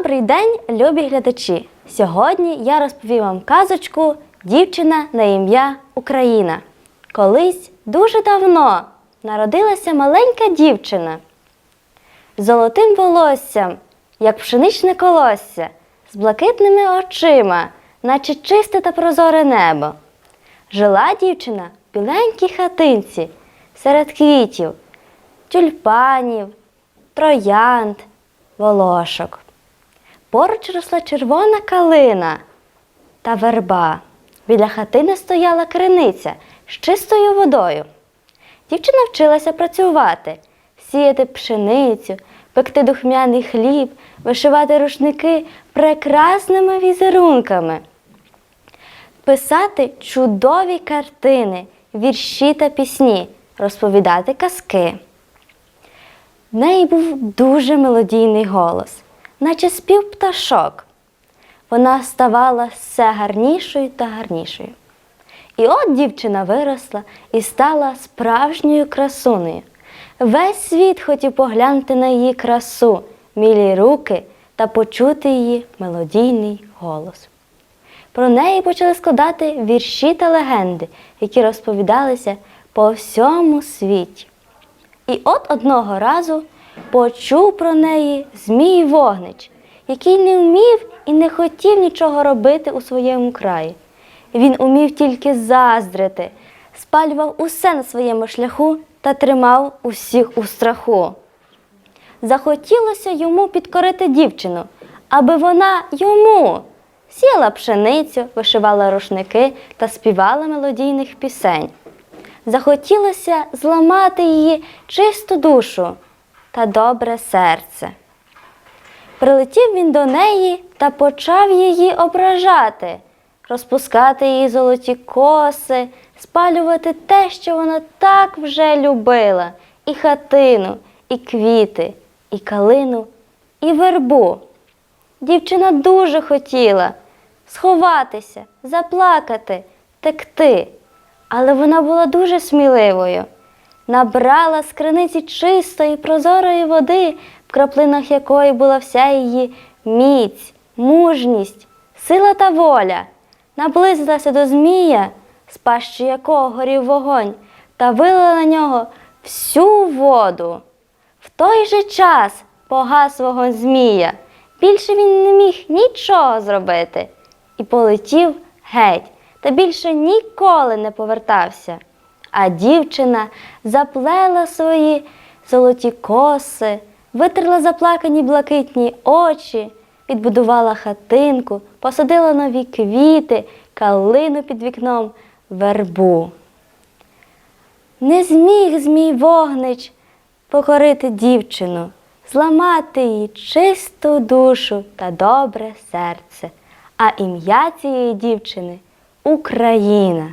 Добрий день, любі глядачі! Сьогодні я розповім вам казочку Дівчина на ім'я Україна. Колись дуже давно народилася маленька дівчина з золотим волоссям, як пшеничне колосся, з блакитними очима, наче чисте та прозоре небо. Жила дівчина в біленькій хатинці серед квітів, тюльпанів, троянд, волошок. Поруч росла червона калина та верба. Біля хатини стояла криниця з чистою водою. Дівчина вчилася працювати, сіяти пшеницю, пекти духмяний хліб, вишивати рушники прекрасними візерунками, писати чудові картини, вірші та пісні, розповідати казки. В неї був дуже мелодійний голос, наче спів пташок. Вона ставала все гарнішою та гарнішою. І от дівчина виросла і стала справжньою красунею. Весь світ хотів поглянути на її красу, мілі руки та почути її мелодійний голос. Про неї почали складати вірші та легенди, які розповідалися по всьому світі. І от одного разу почув про неї Змій Вогнич, який не вмів і не хотів нічого робити у своєму краї. Він умів тільки заздрити, спалював усе на своєму шляху та тримав усіх у страху. Захотілося йому підкорити дівчину, аби вона йому сіяла пшеницю, вишивала рушники та співала мелодійних пісень. Захотілося зламати її чисту душу та добре серце. Прилетів він до неї та почав її ображати, розпускати її золоті коси, спалювати те, що вона так вже любила, і хатину, і квіти, і калину, і вербу. Дівчина дуже хотіла сховатися, заплакати, текти, але вона була дуже сміливою. Набрала з криниці чистої прозорої води, в краплинах якої була вся її міць, мужність, сила та воля. Наблизилася до Змія, з пащі якого горів вогонь, та вилила на нього всю воду. В той же час погас вогонь Змія. Більше він не міг нічого зробити і полетів геть, та більше ніколи не повертався. А дівчина заплела свої золоті коси, витерла заплакані блакитні очі, відбудувала хатинку, посадила нові квіти, калину під вікном, вербу. Не зміг Змій вогнич покорити дівчину, зламати її чисту душу та добре серце. А ім'я цієї дівчини Україна.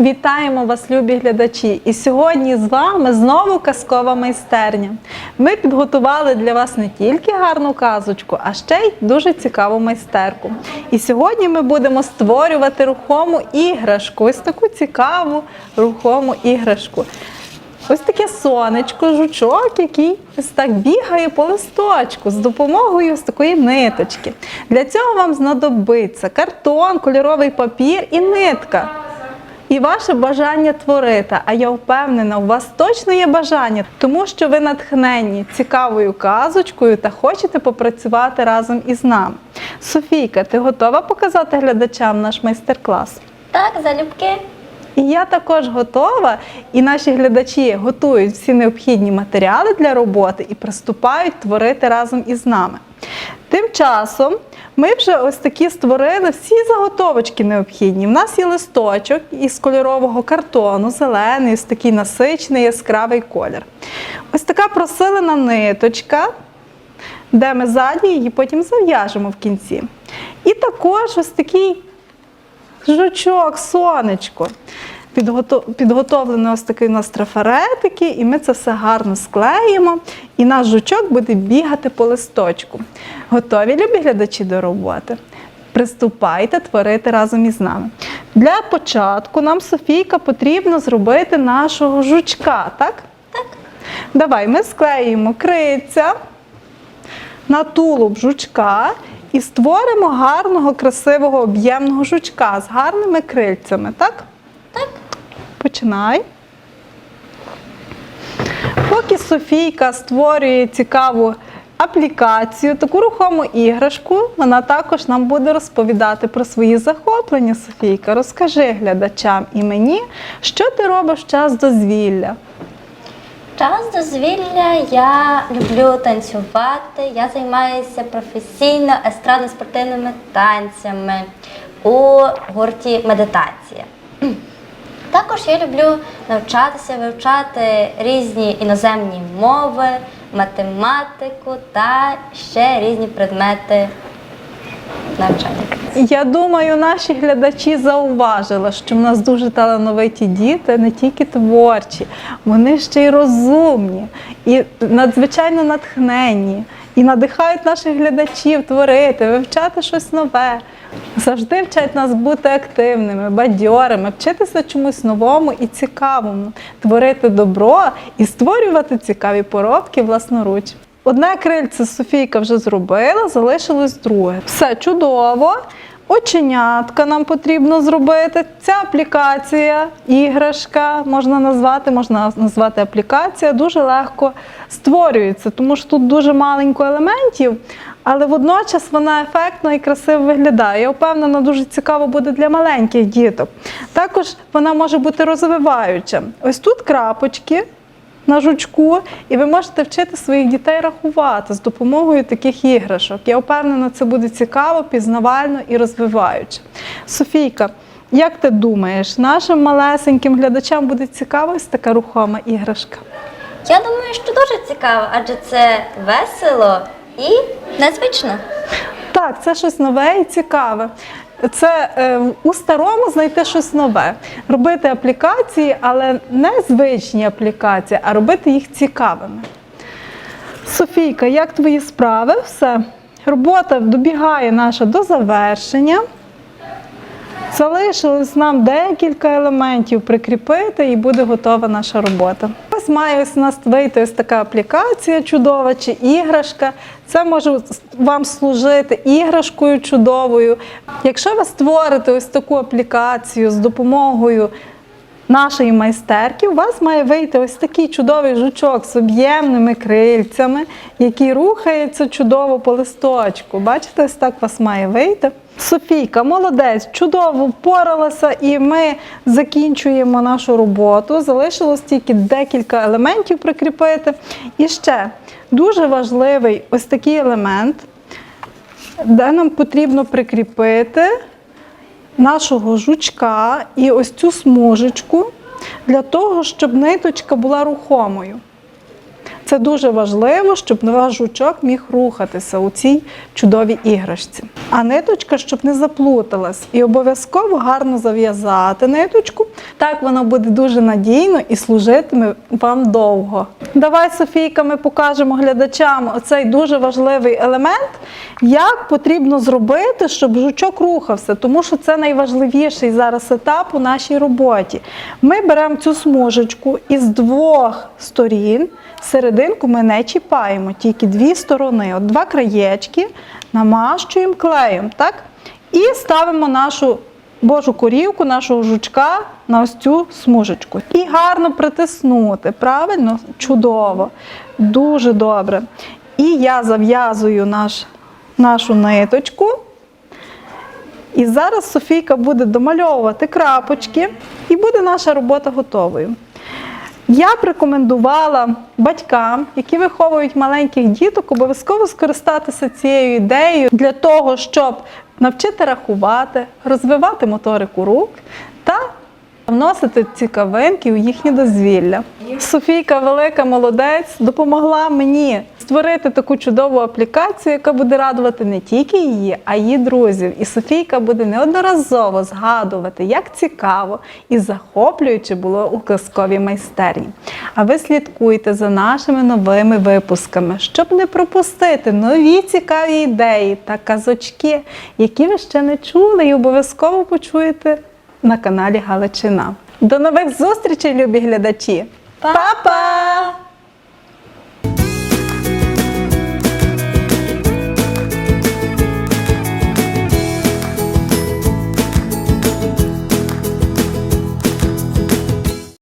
Вітаємо вас, любі глядачі! І сьогодні з вами знову казкова майстерня. Ми підготували для вас не тільки гарну казочку, а ще й дуже цікаву майстерку. І сьогодні ми будемо створювати рухому іграшку. Ось таку цікаву рухому іграшку. Ось таке сонечко, жучок, який ось так бігає по листочку з допомогою ось такої ниточки. Для цього вам знадобиться картон, кольоровий папір і нитка. І ваше бажання творити. А я впевнена, у вас точно є бажання, тому що ви натхненні цікавою казочкою та хочете попрацювати разом із нами. Софійка, ти готова показати глядачам наш майстер-клас? Так, залюбки. І я також готова, і наші глядачі готують всі необхідні матеріали для роботи і приступають творити разом із нами. Тим часом ми вже ось такі створили всі заготовочки необхідні. У нас є листочок із кольорового картону, зелений, ось такий насичений яскравий колір. Ось така просилена ниточка, де ми ззаді її потім зав'яжемо в кінці. І також ось такий жучок, сонечко. Підгото- Підготовлено ось такий у нас трафаретики, і ми це все гарно склеїмо, і наш жучок буде бігати по листочку. Готові, любі глядачі, до роботи? Приступайте творити разом із нами. Для початку нам, Софійка, потрібно зробити нашого жучка, так? Так. Давай ми склеїмо криця на тулуб жучка і створимо гарного, красивого, об'ємного жучка з гарними крильцями, так? Так. Починай. Поки Софійка створює цікаву аплікацію, таку рухому іграшку, вона також нам буде розповідати про свої захоплення. Софійка, розкажи глядачам і мені, що ти робиш в час дозвілля. Час дозвілля я люблю танцювати. Я займаюся професійно естрадно-спортивними танцями у гурті медитація. Також я люблю навчатися вивчати різні іноземні мови, математику та ще різні предмети навчання. Я думаю, наші глядачі зауважили, що в нас дуже талановиті діти, не тільки творчі, вони ще й розумні і надзвичайно натхненні, і надихають наших глядачів творити, вивчати щось нове. Завжди вчать нас бути активними, бадьорими, вчитися чомусь новому і цікавому, творити добро і створювати цікаві поробки власноруч. Одне крильце Софійка вже зробила, залишилось друге. Все чудово. Оченятка нам потрібно зробити. Ця аплікація, іграшка можна назвати, можна назвати аплікація, дуже легко створюється, тому що тут дуже маленько елементів, але водночас вона ефектно і красиво виглядає. Я впевнена, дуже цікаво буде для маленьких діток. Також вона може бути розвиваюча. Ось тут крапочки на жучку, і ви можете вчити своїх дітей рахувати з допомогою таких іграшок. Я впевнена, це буде цікаво, пізнавально і розвиваюче. Софійка, як ти думаєш, нашим малесеньким глядачам буде цікава ось така рухома іграшка? Я думаю, що дуже цікаво, адже це весело і незвично. Так, це щось нове і цікаве. Це е, у старому знайти щось нове, робити аплікації, але не звичні аплікації, а робити їх цікавими. Софійка, як твої справи? Все. Робота добігає наша до завершення. Залишилось нам декілька елементів прикріпити і буде готова наша робота. Ось має ось у нас вийти ось така аплікація чудова чи іграшка. Це може вам служити іграшкою чудовою. Якщо ви створите ось таку аплікацію з допомогою нашої майстерки, у вас має вийти ось такий чудовий жучок з об'ємними крильцями, який рухається чудово по листочку. Бачите, ось так у вас має вийти. Софійка, молодець, чудово впоралася, і ми закінчуємо нашу роботу. Залишилось тільки декілька елементів прикріпити. І ще дуже важливий ось такий елемент, де нам потрібно прикріпити нашого жучка і ось цю смужечку для того, щоб ниточка була рухомою. Це дуже важливо, щоб ваш жучок міг рухатися у цій чудовій іграшці. А ниточка, щоб не заплуталась. І обов'язково гарно зав'язати ниточку. Так вона буде дуже надійно і служитиме вам довго. Давай, Софійка, ми покажемо глядачам оцей дуже важливий елемент, як потрібно зробити, щоб жучок рухався, тому що це найважливіший зараз етап у нашій роботі. Ми беремо цю смужечку із двох сторін. Серединку ми не чіпаємо, тільки дві сторони. От два краєчки намащуємо клеєм, так? І ставимо нашу божу корівку, нашого жучка на ось цю смужечку. І гарно притиснути. Правильно? Чудово. Дуже добре. І я зав'язую наш, нашу ниточку. І зараз Софійка буде домальовувати крапочки, і буде наша робота готовою. Я б рекомендувала батькам, які виховують маленьких діток, обов'язково скористатися цією ідеєю для того, щоб навчити рахувати, розвивати моторику рук та вносити цікавинки у їхнє дозвілля. Софійка, велика молодець, допомогла мені створити таку чудову аплікацію, яка буде радувати не тільки її, а її друзів. І Софійка буде неодноразово згадувати, як цікаво і захоплююче було у казковій майстерні. А ви слідкуйте за нашими новими випусками, щоб не пропустити нові цікаві ідеї та казочки, які ви ще не чули, і обов'язково почуєте на каналі Галичина. До нових зустрічей, любі глядачі! Па-па!